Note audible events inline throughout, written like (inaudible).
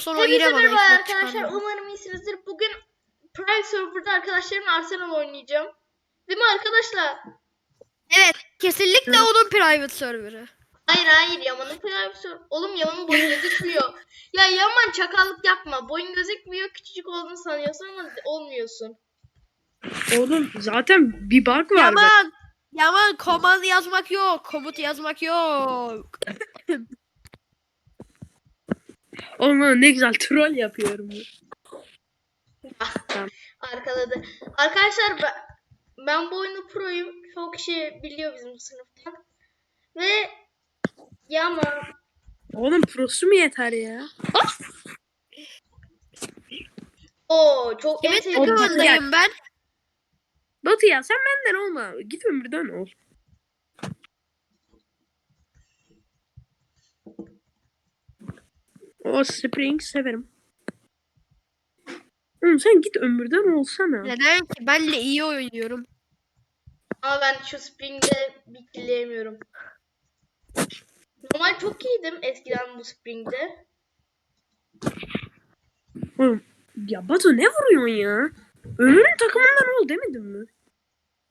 sonra yine bana merhaba arkadaşlar. Umarım iyisinizdir. Bugün Prime Server'da arkadaşlarımla Arsenal oynayacağım. Değil mi arkadaşlar? Evet kesinlikle onun private serverı. Hayır hayır Yaman'ın Prime Server. Oğlum Yaman'ın boyun gözükmüyor. (laughs) ya Yaman çakallık yapma. Boyun gözükmüyor. Küçücük olduğunu sanıyorsun ama olmuyorsun. Oğlum zaten bir bug var. be. Yaman. Yaman komand yazmak yok. Komut yazmak yok. (laughs) Oğlum lan ne güzel troll yapıyorum. Arkaladı. Arkadaşlar ben, ben bu oyunu proyum. Çok kişi biliyor bizim sınıftan. Ve Yaman Oğlum prosu mu yeter ya? o çok en Kimin sevdiğim takımındayım ben? Batu ya sen benden olma. Git ömürden ol. O Spring severim. Oğlum sen git ömürden olsana. Neden ki? Benle iyi oynuyorum. Ama ben şu Spring'de bitleyemiyorum. Normal çok iyiydim eskiden bu Spring'de. Oğlum ya Batu ne vuruyorsun ya? Ömür'ün takımından ol demedim mi?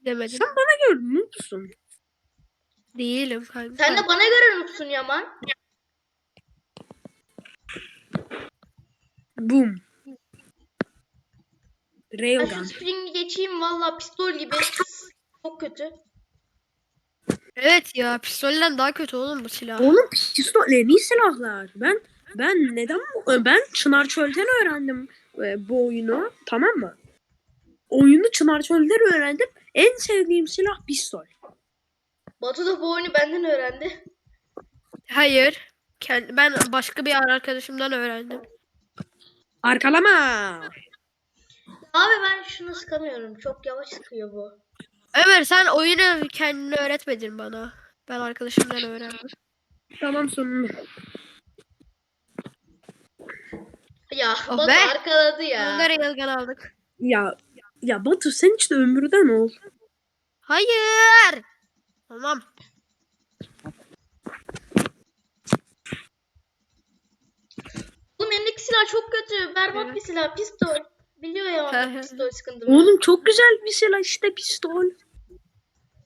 Demedim. Sen bana göre noobsun. Değilim kanka. Sen de bana göre noobsun Yaman. Boom. Ben şu Railgun. Spring'i geçeyim valla pistol gibi. Çok kötü. Evet ya pistolden daha kötü oğlum bu silah. Oğlum pistol en iyi silahlar. Ben ben neden bu- ben Çınar Çöl'den öğrendim e, bu oyunu. Tamam mı? Oyunu Çınar Çöl'den öğrendim. En sevdiğim silah pistol. Batu da bu oyunu benden öğrendi. Hayır. Kend- ben başka bir arkadaşımdan öğrendim. Arkalama. Abi ben şunu sıkamıyorum. Çok yavaş sıkıyor bu. Ömer sen oyunu kendine öğretmedin bana. Ben arkadaşımdan öğrendim. Tamam sonunda. Ya Oh Batu be. arkaladı ya. Onları yılgan aldık. Ya ya Batu sen işte ömürden ol. Hayır. Tamam. Oğlum elindeki silah çok kötü. Berbat Evet. bir silah. Pistol. Biliyor ya pistol sıkıntımı. Oğlum çok güzel bir silah işte pistol.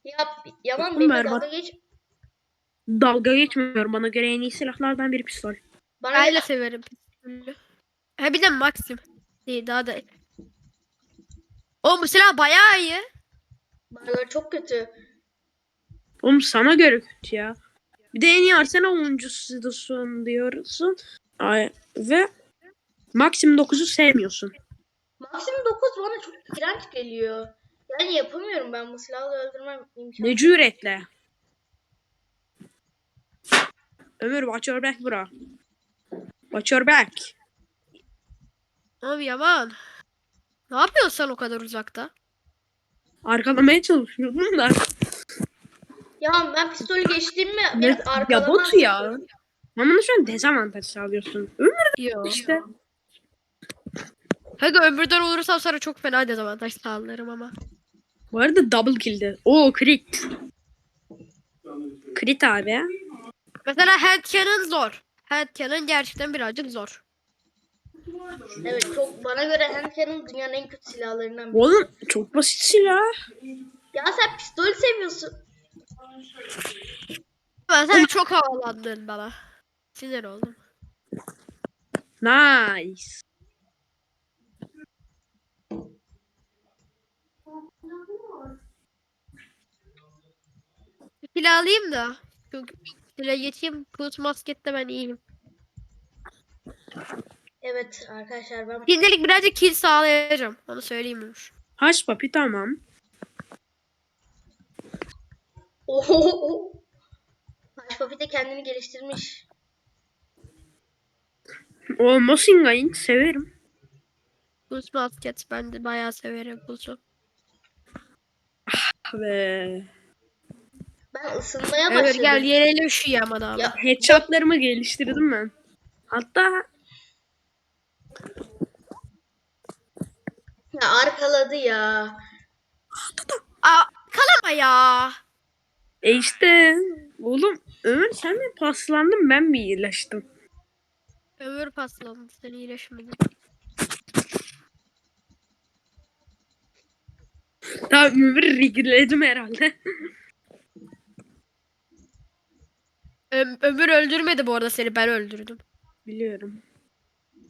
Ya Yaman Oğlum benimle berbat. dalga geç. Dalga geçmiyorum. Bana göre en iyi silahlardan biri pistol. Bana Ben de severim pistolü. Ha bir de Maxim. Değil daha da. O bu silah bayağı iyi. bana göre çok kötü. Oğlum sana göre kötü ya. Bir de en iyi Arsenal oyuncususun diyorsun. Ay, ve Maxim 9'u sevmiyorsun. Maksimum 9 bana çok iğrenç geliyor. Yani yapamıyorum ben bu silahla öldürmem imkanı. Ne cüretle. Ömür watch your back bro. Watch your back. Abi yaman. Ne yapıyorsun sen o kadar uzakta? Arkalamaya çalışıyordum da. Ya ben pistolü geçtim mi? Ne? Ya botu ya. Ama şu an dezavantaj sağlıyorsun. Ömür Yok. işte. Kanka ömürden olursam sana çok fena dezavantaj sağlarım ama. Bu arada double kill'de. Oo crit. Crit abi. Mesela hand cannon zor. Hand cannon gerçekten birazcık zor. Evet çok bana göre handcannon dünyanın en kötü silahlarından biri. Oğlum çok basit silah. Ya sen pistol seviyorsun. Ama sen çok havalandın bana. Sinir oldum. Nice. Silah alayım da. Çünkü silah geçeyim. Put maskette ben iyiyim. Evet arkadaşlar ben Şimdilik birazcık kill sağlayacağım. Onu söyleyeyim Umur. Haş papi tamam. Oho. Haş Papi de kendini geliştirmiş. O Mosinga'yı severim. Put masket ben de bayağı severim Put'u. Ve Isınmaya Evet başladım. gel yenelim şu Yaman abi. Ya headshotlarımı geliştirdim ben. Hatta Ya arkaladı ya. Aa, kalama ya. e işte oğlum Ömer sen mi paslandın ben mi iyileştim? Ömür paslandı. Sen iyileşmedin. Tamam ömür rigledim herhalde. (laughs) Ö- ömür öldürmedi bu arada seni. Ben öldürdüm. Biliyorum.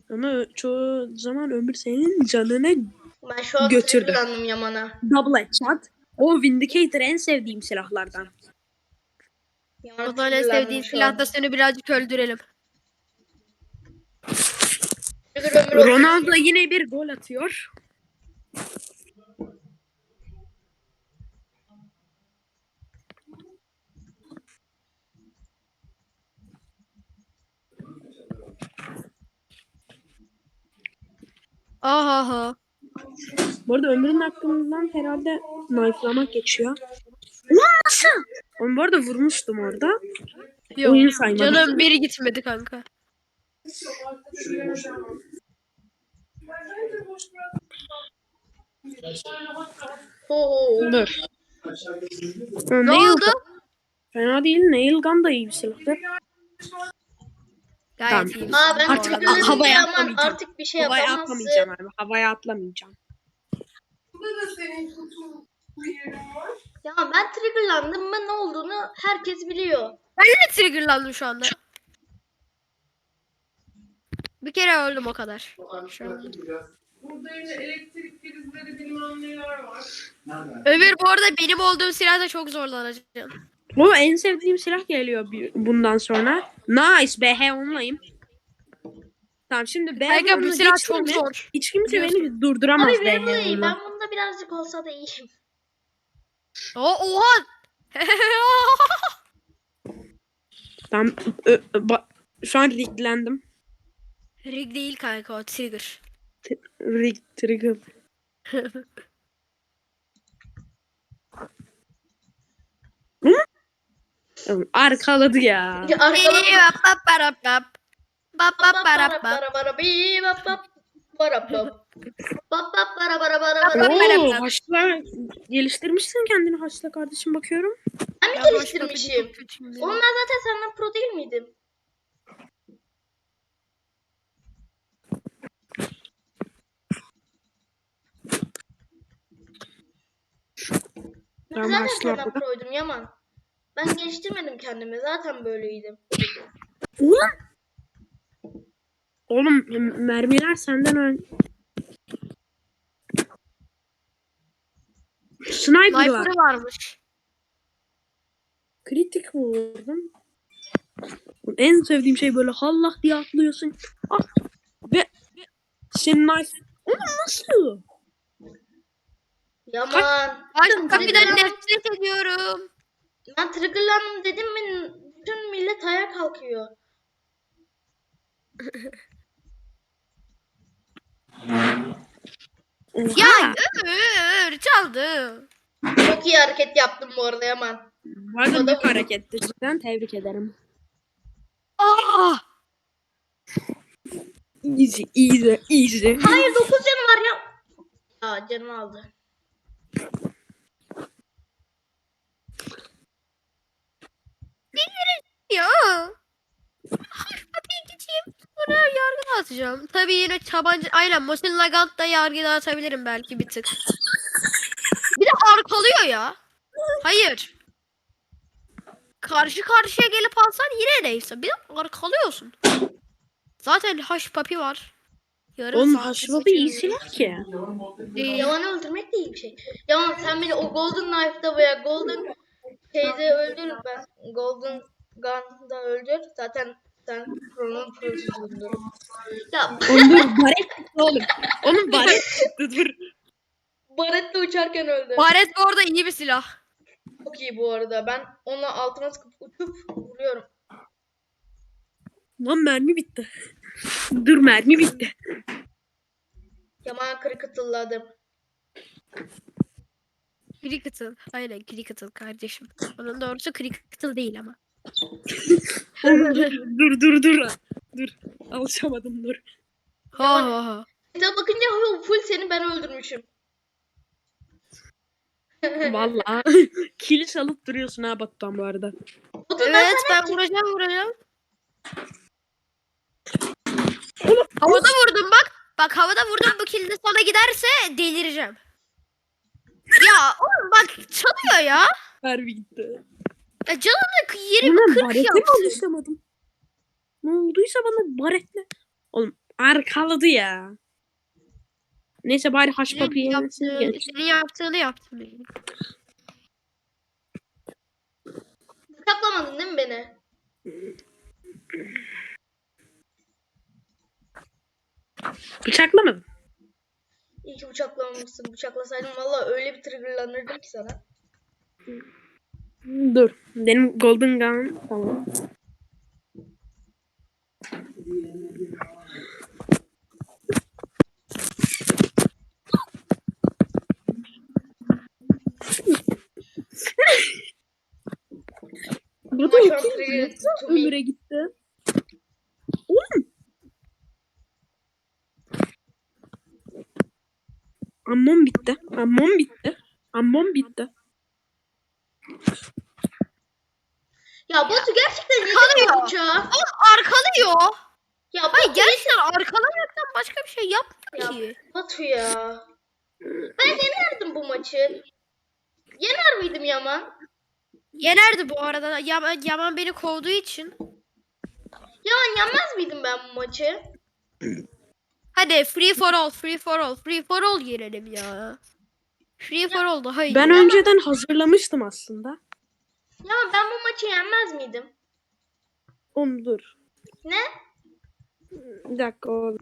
Ama çoğu zaman ömür senin canını Ben şu an Götürdü. triggerlandım Yaman'a. double headshot. O Vindicator en sevdiğim silahlardan. Yaman O zaman en sevdiğin şu silah an. da seni birazcık öldürelim. Ömür. Ronaldo yine bir gol atıyor. Aha ha. Bu arada ömrün aklından herhalde knifelamak geçiyor. Ulan nasıl? Onu bu arada vurmuştum orada. Yok. Oyun saymadı. Canım biri gitmedi kanka. Ho ho. Dur. Ha, Ne nail oldu? Fena değil. Nail gun da iyi bir silahtır. Gayet Tamam. iyi. Aa ben Artık triggerladım havaya Yaman atlamayacağım. artık bir şey Havaya yapamazsın. atlamayacağım abi. Havaya atlamayacağım. Ya ben triggerlandım mı ne olduğunu herkes biliyor. Ben de triggerlandım şu anda. Bir kere öldüm o kadar. Şu an. Burada yine elektrik prizleri bilmem neler var. Ömür bu arada benim olduğum silahda çok zorlanacağım. O en sevdiğim silah geliyor bundan sonra. Nice BH onlayım. Tamam şimdi BH Kanka bu silah çok mi, zor. Hiç kimse beni durduramaz Abi BH onunla. ben bunda birazcık olsa da iyiyim. O oha. (laughs) Tamam. ö- ö- ba- şu an riglendim. Rig değil kanka o trigger. T- Rig, trigger. (laughs) Arkaladı ya. Ya Arkaladım. Bap bap barap bap. Oo, haşla geliştirmişsin kendini haşla kardeşim bakıyorum. Ben mi geliştirmişim? Oğlum ben zaten senden pro değil miydim? Ben zaten senden proydum Yaman. Ben geliştirmedim kendimi. Zaten böyleydim. Ulan! Oğlum m- mermiler senden ön... Sniper var. Sniper'ı varmış. Kritik vurdum. En sevdiğim şey böyle hallah diye atlıyorsun. Ah. Ve senin knife. Oğlum nasıl? Yaman. Triggerlan- kapıdan nefret ediyorum. Ben triggerlandım dedim mi bütün millet ayağa kalkıyor. Ya ömür çaldı. Çok iyi hareket yaptım bu arada Yaman. Var da bir hareketti. Cidden tebrik ederim. Aa! Easy, easy, easy. Hayır 9 canı var ya. Aa canımı aldı. Ya. Kapıyı geçeyim. Sonra yargı dağıtacağım. Tabii yine tabanca... Aynen Mosin Nagant'ta yargı dağıtabilirim belki bir tık. Bir de arkalıyor ya. Hayır. Karşı karşıya gelip alsan yine neyse. Bir de arkalıyorsun. Zaten haş papi var. Yarım Oğlum saat haşladı iyi seçebilirim. silah ki. Değil. Yaman'ı öldürmek de iyi bir şey. Yaman sen beni o Golden Knife'da veya Golden şeyde öldür. Ben Golden Gun'da öldür. Zaten sen Pro'nun prosusundur. Ya Oğlum (laughs) baret çıktı oğlum. Oğlum baret çıktı dur. Barrett'le uçarken öldü. Baret bu arada iyi bir silah. Çok iyi bu arada. Ben onunla altıma sıkıp uçup vuruyorum. Lan mermi bitti. Dur mermi bitti. Yaman kırkıtılladım. Cricket'ın. Aynen Cricket'ın kardeşim. Onun doğrusu Cricket'ın değil ama. Dur dur dur dur. Alışamadım dur. Ha ha ha. Bir de bakınca "Ho, full seni ben öldürmüşüm. Vallahi kilis alıp duruyorsun ha Batuhan bu arada. Batu Evet ben vuracağım vuracağım. Havada vurdum bak. Bak havada vurdum bu kill de sana giderse delireceğim. Ya oğlum bak çalıyor ya. Harbi gitti. Ya canını 20 Buna 40 barete mi yapsın. alışamadım? Ne olduysa bana baretle. Oğlum arkaladı ya. Neyse bari haş Senin papayı yemesin. yaptığın- geç. Senin yaptığını yaptım. Bıçaklamadın değil mi beni? Bıçaklamadım. İyi ki bıçaklamamışsın. Bıçaklasaydım valla öyle bir triggerlanırdım ki sana. Dur. Benim golden gun tamam. Bu da Mushroom iki ömüre gitti. Oğlum. Ammon bitti. Ammon bitti. Ammon bitti. Ya Batu gerçekten yedin Kalıyor. mi bıçağı? Arkalıyor. Ya Batu, Hayır gerçekten arkalamaktan başka bir şey yapmıyor Ya. ki. Batu ya. Ben yenerdim bu maçı. Yener miydim Yaman? Yenerdi bu arada. Yaman, Yaman beni kovduğu için. Yaman yenmez miydim ben bu maçı? Hadi free for all, free for all, free for all girelim ya. Free for all daha iyi. Ben önceden hazırlamıştım aslında. Yaman ben bu maçı yenmez miydim? Oğlum dur. Ne? Bir dakika oğlum.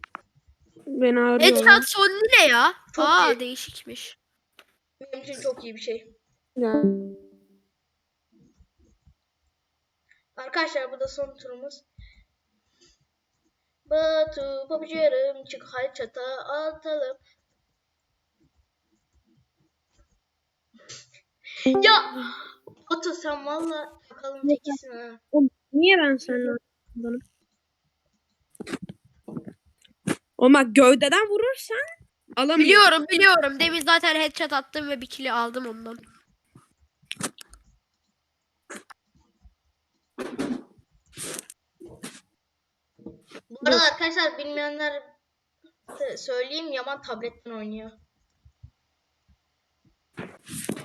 Beni arıyor. Headshot sonu ne ya? Çok Aa iyi. değişikmiş. Benim için çok iyi bir şey. Ya. Arkadaşlar bu da son turumuz. Batu pabucularım çık hay çata atalım. ya Batu sen valla bakalım tekisin ha. Oğlum, niye ben seninle oynadım? Oğlum bak gövdeden vurursan alamıyorum. Biliyorum biliyorum. Demin zaten headshot attım ve bir kill'i aldım ondan. Bu arada arkadaşlar bilmeyenler de söyleyeyim Yaman tabletten oynuyor.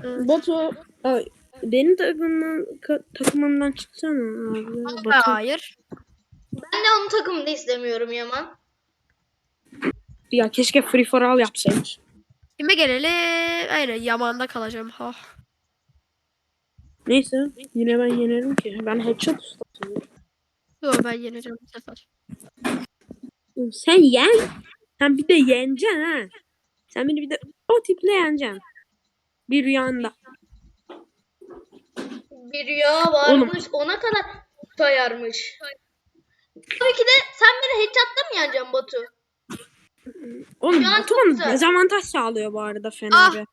Batu ay, benim takımımdan, ka- takımımdan çıksana abi. Batu. Hayır. Ben de onun takımında istemiyorum Yaman. Ya keşke free for all yapsaymış. Kime gelelim? Aynen Yaman'da kalacağım. Ha. Neyse yine ben yenerim ki. Ben headshot ustasıyım. Yo ben yeneceğim bu sefer. Sen yen. Sen bir de yeneceksin ha. Sen beni bir de o tiple yeneceksin. Bir rüyanda. Bir rüya varmış ona kadar sayarmış. Tabii ki de sen beni headshot'ta mı yeneceksin Batu? Oğlum Şu an Batu çok bana güzel. dezavantaj sağlıyor bu arada Ah. (laughs) Fener'e.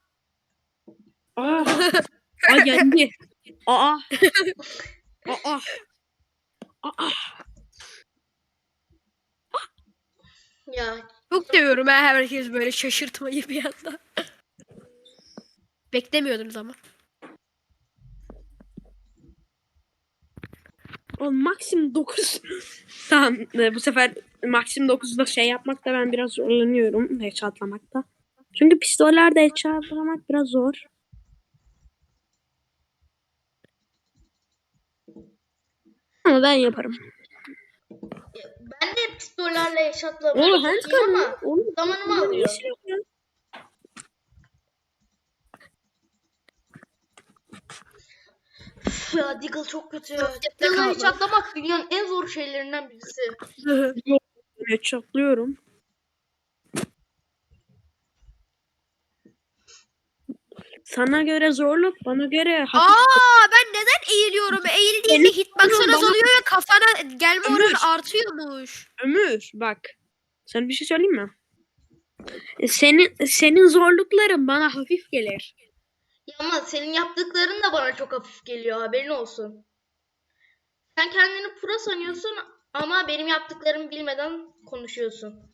Aa. Aa yendi. Aa. Aa. Aa. Ya Çok seviyorum ha herkes böyle şaşırtmayı bir anda. (laughs) Beklemiyordunuz ama. Oğlum maksimum 9. (laughs) tamam e, bu sefer maksimum 9'da şey yapmakta ben biraz zorlanıyorum. Headshotlamakta. Çünkü pistollerde headshotlamak biraz zor. Ama ben yaparım. ben de pistollerle headshot'la Oğlum ama zamanımı alıyor. Ya Deagle çok kötü. Deagle'la kaldı. headshotlamak dünyanın en zor şeylerinden birisi. Headshotlıyorum. Sana göre zorluk, bana göre hafif. Aa ben neden eğiliyorum? Eğildiğinde hitbox'ın bana- azalıyor ve kafana gelme Ömür. oranı artıyormuş. Ömür bak. Sana bir şey söyleyeyim mi? Senin senin zorlukların bana hafif gelir. Ya ama senin yaptıkların da bana çok hafif geliyor haberin olsun. Sen kendini pro sanıyorsun ama benim yaptıklarımı bilmeden konuşuyorsun.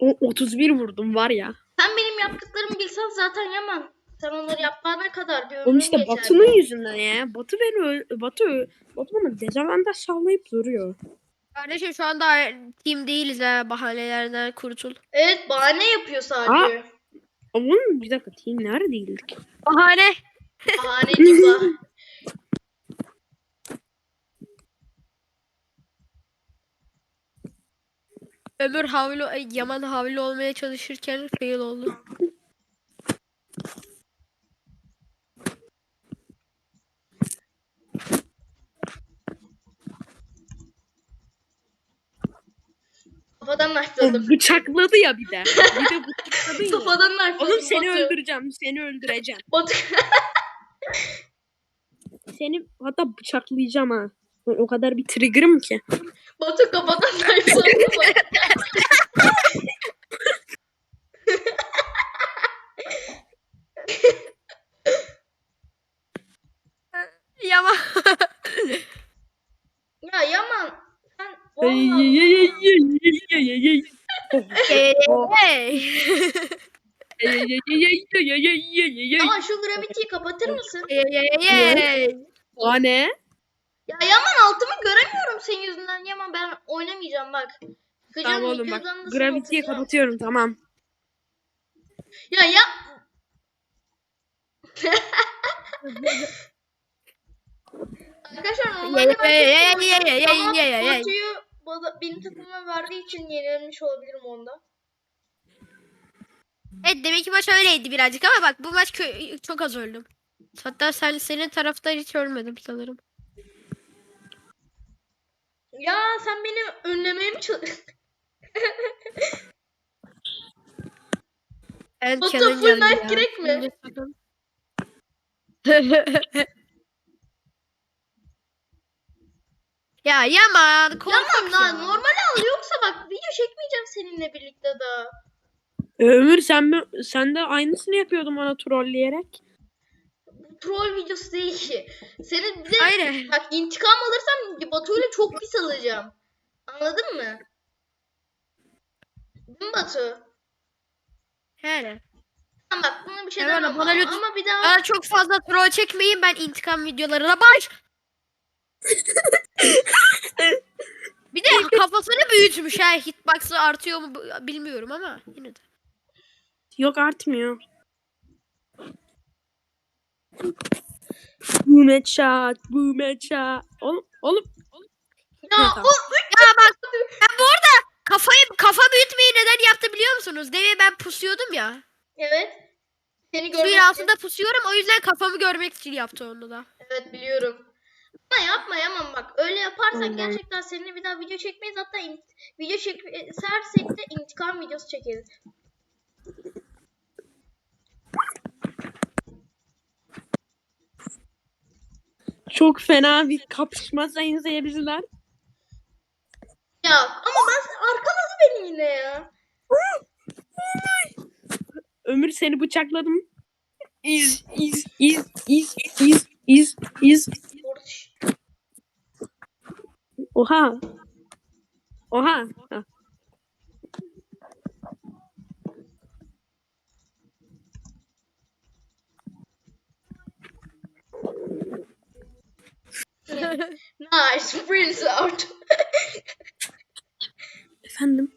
O 31 vurdum var ya. Sen benim yaptıklarımı bilsen zaten Yaman. Sen onları yapana kadar bir ömrün Oğlum işte geçer. Batu'nun yüzünden ya. Batu beni ö- Batu bana dezavantaj sağlayıp duruyor. Kardeşim şu anda team değiliz ha bahanelerden kurtul. Evet bahane yapıyor sadece. Oğlum bir dakika team nerede değildik? Bahane. Bahane (laughs) diva. Ömür havlu, Yaman havlu olmaya çalışırken fail oldu. Kafadan nakladım. Bıçakladı ya bir de. Bir de bıçakladı ya. Kafadan nakladım. Oğlum seni Batu. öldüreceğim. Seni öldüreceğim. (laughs) Batu. Seni hatta bıçaklayacağım ha. O kadar bir trigger'ım ki. Batu kafadan nakladım. Yaman. ya Yaman. Sen Ey, Hey. Ama şu gravitiyi kapatır mısın? O ne? Ya Yaman altımı göremiyorum senin yüzünden. Yaman ben oynamayacağım bak. Tamam oğlum bak. Gravitiyi kapatıyorum tamam. Ya ya. Arkadaşlar normalde ben benim takımıma verdiği için yenilmiş olabilirim onda. Evet demek ki maç öyleydi birazcık ama bak bu maç çok az öldüm. Hatta sen senin taraftan hiç ölmedim sanırım. Ya sen beni önlemeye (laughs) mi çalışıyorsun? En Batu, full ya. gerek mi? Ya Yaman korkak Yaman ya. lan normal al yoksa bak video çekmeyeceğim seninle birlikte daha. Ömür sen sen de aynısını yapıyordun bana trolleyerek. Bu troll videosu değil ki. Senin bir de Aynen. bak intikam alırsam Batu'yla çok pis alacağım. Anladın mı? Değil mi Batu? Yani. Tamam bak buna bir şey Hemen demem bana ama, lütfen- ama bir daha Bana çok fazla troll çekmeyin ben intikam videolarına baş. Bir de (laughs) kafasını büyütmüş ha. Hitbox'ı artıyor mu bilmiyorum ama yine de. Yok artmıyor. Boom headshot, boom headshot. Oğlum, oğlum. ya o Ya bak ben bu arada kafayı kafa büyütmeyi neden yaptı biliyor musunuz? Demin ben pusuyordum ya. evet. Seni görmek Suyun için- altında pusuyorum o yüzden kafamı görmek için yaptı onu da. Evet biliyorum. Ama yapma Yaman bak öyle yaparsak Aynen. gerçekten seninle bir daha video çekmeyiz hatta in- video çekersek de intikam videosu çekeriz. Çok fena bir kapışma sayın seyirciler. Ya ama ben arkaladı beni yine ya. Ömür seni bıçakladım. İz, iz, iz, iz, iz, iz, iz. Oha. Oha. Ha. (laughs) Nice prince out. (laughs) Efendim.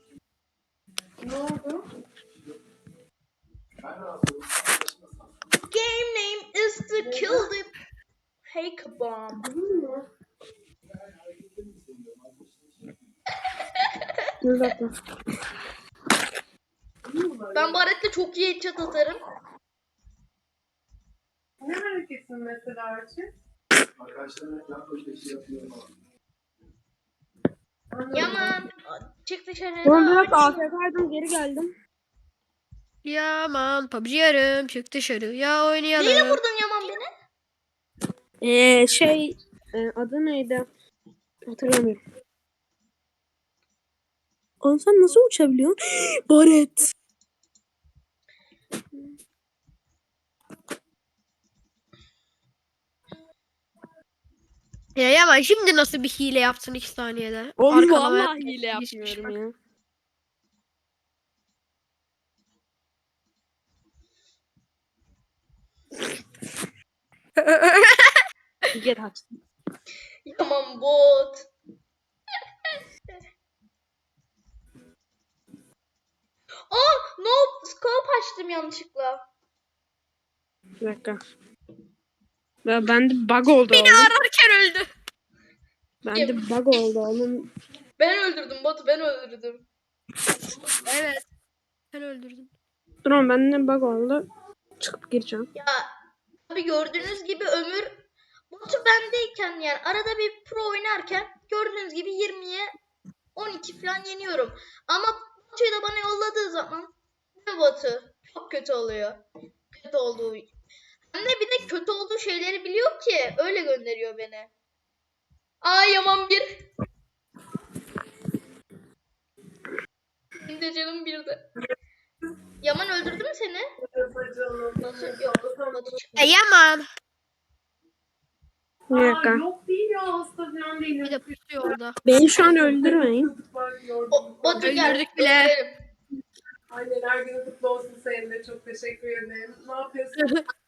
Game name is to kill the Hake bomb. Dur dakika. Ben Baret'le çok iyi headshot atarım. Ne hareketsin mesela Yaman çık dışarı. Ben biraz Aç. AFK'ydım geri geldim. Yaman PUBG yarım çık dışarı ya Neyle oynayalım. vurdun Yaman beni? Ee, şey e, adı neydi? Hatırlamıyorum. Oğlum sen nasıl uçabiliyorsun? (gasps) Baret. Ya ya ben şimdi nasıl bir hile yaptın 2 saniyede? Oğlum Arkana vallahi hile şey yapmıyorum ya. Bak. Gel açtım. Yaman bot. Aa, no scope açtım yanlışlıkla. Bir dakika. Ben, bende bug oldu Beni oğlum. ararken öldü. Bende bug oldu oğlum. Ben öldürdüm botu ben öldürdüm. Evet. Sen öldürdün. Dur oğlum bende bug oldu. Çıkıp gireceğim. Ya tabi gördüğünüz gibi ömür botu bendeyken yani arada bir pro oynarken gördüğünüz gibi 20'ye 12 falan yeniyorum. Ama botuyu da bana yolladığı zaman ne botu çok kötü oluyor. Kötü olduğu hem de bir de kötü olduğu şeyleri biliyor ki öyle gönderiyor beni. Aa Yaman bir. Benim de canım bir de. Yaman öldürdü mü seni? Batu yok. Batu. E Yaman. Bir dakika. Aa, yok değil ya hasta falan değilim. Bir de pusuyor orada. Beni şu an öldürmeyin. O, Batu gel. Öldürdük bile. öldürelim. Anneler günü kutlu olsun senin de çok teşekkür ederim. Ne yapıyorsun? (laughs)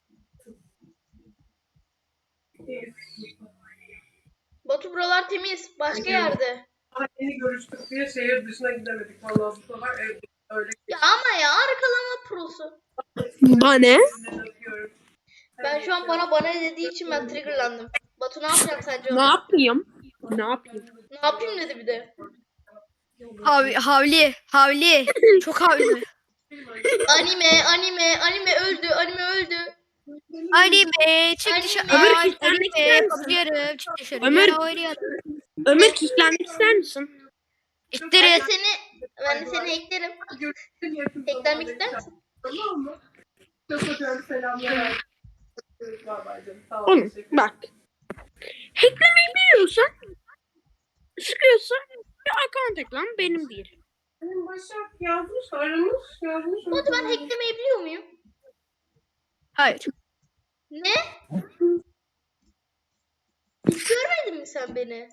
Batu buralar temiz. Başka yerde. Daha yeni görüştük diye şehir dışına gidemedik. Vallahi bu sefer evde öyle Ya ama ya arkalama prosu. Bana. Ben şu an bana bana dediği için ben triggerlandım. Batu ne yapacak sence? Ne ona? yapayım? Ne yapayım? Ne yapayım dedi bir de. Hav havli. Havli. Çok havli. Anime, anime, anime öldü, anime öldü. Anime. Çık dışarı. Ömür, kilitlenmek ister misin? Kapıyorum. Çık dışarı. Ömür. Ömür kilitlenmek ister misin? Ben de İttirin. seni, ben de seni eklerim. Zamanda ister misin? Tamam mı? Çok öpüyorum selamlar. Oğlum bak. Hacklemeyi biliyorsan sıkıyorsun bir account ekran benim değil. Benim Başak yazmış, aramış, yazmış. Batu ben hacklemeyi biliyor muyum? Hayır. Ne? Hiç görmedin mi sen beni?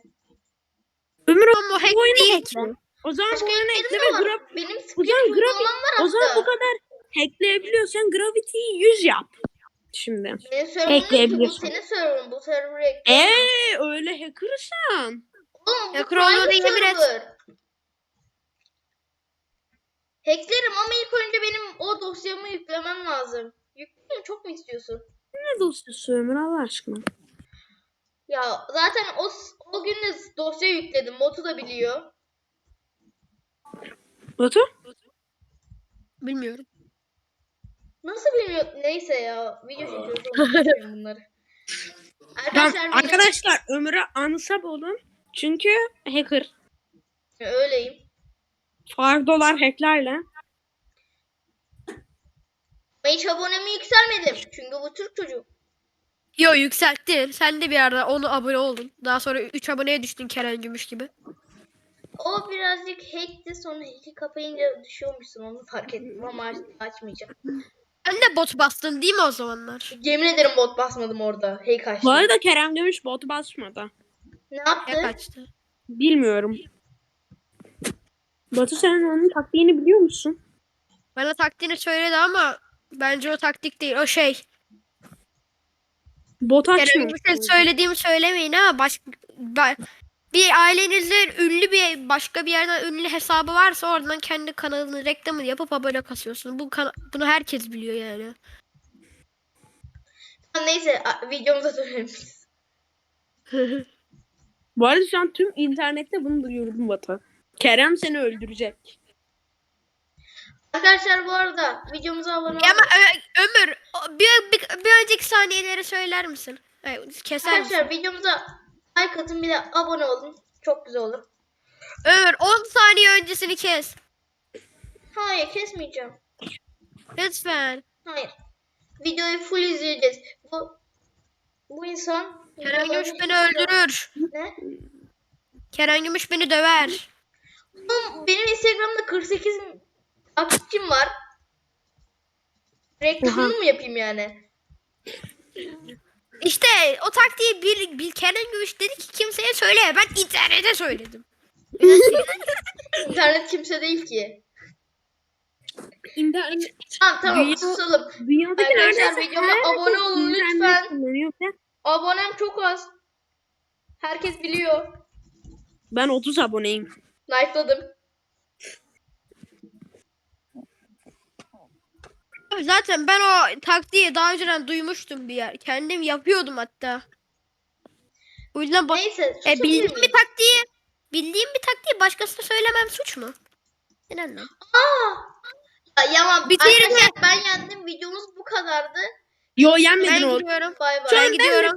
Ömür o Ama hack bu oyunu değil hackle. O zaman Başka bu oyunu de ve Benim O zaman var o zaman bu kadar hackleyebiliyorsan Gravity'yi 100 yap. Şimdi. Ki bu Hackleyebiliyorsun. senin serverın. Bu server'ı ekle. Eee öyle hackersan. Oğlum bu Ya yemin et. server. Hacklerim ama ilk önce benim o dosyamı yüklemem lazım. Yükleyeyim mi? Çok mu istiyorsun? Ne dosyası Ömür Allah aşkına? Ya zaten o, o gün de dosya yükledim. Botu da biliyor. Batu? Bilmiyorum. Nasıl bilmiyor? Neyse ya. Video çekiyoruz. bunları. (laughs) Arkadaşlar benim- arkadaşlar Ömür'e unsub olun. Çünkü hacker. öyleyim. Far dolar hacklerle. Ama hiç abonemi yükselmedim. Çünkü bu Türk çocuğu. Yo yükselttin. Sen de bir ara onu abone oldun. Daha sonra 3 aboneye düştün Kerem Gümüş gibi. O birazcık hackti. Sonra hack'i kapayınca düşüyormuşsun. Onu fark ettim ama aç- açmayacağım. Sen de bot bastın değil mi o zamanlar? Yemin ederim bot basmadım orada. Hack açtım. Bu arada Kerem Gümüş botu basmadı. Ne Ya yaptı? kaçtı. Bilmiyorum. Batu sen onun taktiğini biliyor musun? Bana taktiğini söyledi ama bence o taktik değil. O şey. Bot açmıyor. Gümüş'e söylediğimi söylemeyin ama baş, ba- bir ailenizde ünlü bir başka bir yerden ünlü hesabı varsa oradan kendi kanalını reklamını yapıp abone kasıyorsun. Bu bunu herkes biliyor yani. Tamam, Neyse videomuza dönelim. (laughs) Bu arada şu an tüm internette bunu duyurdum Batu. Kerem seni öldürecek. Arkadaşlar bu arada videomuza abone Ya olun. ama Ö- Ömür o- bir, bir, bir önceki saniyeleri söyler misin? Hayır, keser misin? Arkadaşlar videomuza like atın bir de abone olun. Çok güzel olur. Ömür 10 saniye öncesini kes. Hayır kesmeyeceğim. Lütfen. Hayır. Videoyu full izleyeceğiz. Bu bu insan Kerem Gümüş beni öldürür. Ne? Kerem Gümüş beni döver. Oğlum, benim Instagram'da 48 takipçim var. Reklamını mı yapayım yani? İşte o taktiği bir, bir Kerem Gümüş dedi ki kimseye söyle. Ben internete söyledim. (laughs) İnternet kimse değil ki. İnternet, Tamam tamam Dünya- susalım. dünyadaki Arkadaşlar neredeyse videoma herkes abone olun internet lütfen. kullanıyor? Abonem çok az. Herkes biliyor. Ben 30 aboneyim. Knife'ladım. Zaten ben o taktiği daha önceden duymuştum bir yer. Kendim yapıyordum hatta. O yüzden bak Neyse. e, bildiğim bir taktiği bildiğim bir taktiği başkasına söylemem suç mu? Neden lan? Aa! Ya, Yaman arkadaşlar ben yendim. Videomuz bu kadardı. Yo yenmedin Ben oğlum. gidiyorum. Bay bay. Ben gidiyorum.